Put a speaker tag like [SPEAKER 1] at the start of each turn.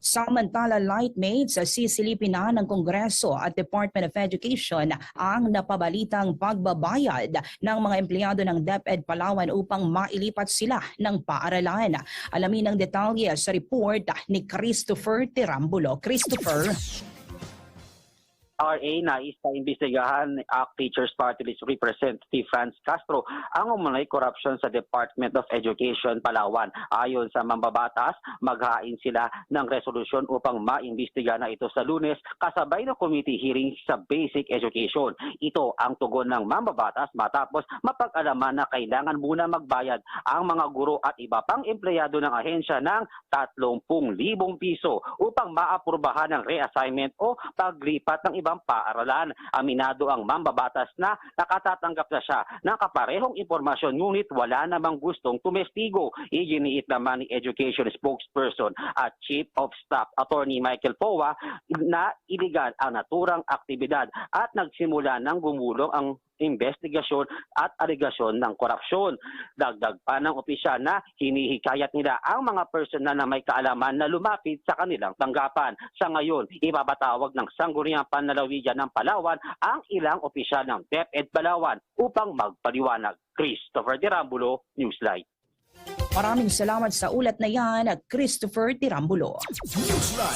[SPEAKER 1] Samantala, lightmates sa sisilipin na ng Kongreso at Department of Education ang napabalitang pagbabayad ng mga empleyado ng DepEd Palawan upang mailipat sila ng paaralan. Alamin ang detalye sa report ni Christopher Tirambulo. Christopher.
[SPEAKER 2] RA na imbestigahan ni ACT Teachers Party List Representative Franz Castro ang umunay corruption sa Department of Education Palawan. Ayon sa mambabatas, maghain sila ng resolusyon upang maimbestiga na ito sa lunes kasabay ng committee hearing sa Basic Education. Ito ang tugon ng mambabatas matapos mapag-alaman na kailangan muna magbayad ang mga guro at iba pang empleyado ng ahensya ng 30,000 piso upang maapurbahan ng reassignment o paglipat ng ibang paaralan. Aminado ang mambabatas na nakatatanggap na siya ng kaparehong impormasyon ngunit wala namang gustong tumestigo. Iginiit naman ni Education Spokesperson at Chief of Staff Attorney Michael Powa na iligal ang naturang aktibidad at nagsimula ng gumulong ang investigasyon at aligasyon ng korupsyon. Dagdag pa ng opisyal na hinihikayat nila ang mga personal na may kaalaman na lumapit sa kanilang tanggapan. Sa ngayon, ibabatawag ng Sangguniang Panlalawigan ng Palawan ang ilang opisyal ng DepEd Palawan upang magpaliwanag. Christopher Dirambulo, Newsline.
[SPEAKER 1] Maraming salamat sa ulat na yan, Christopher Tirambulo.
[SPEAKER 3] Newsline.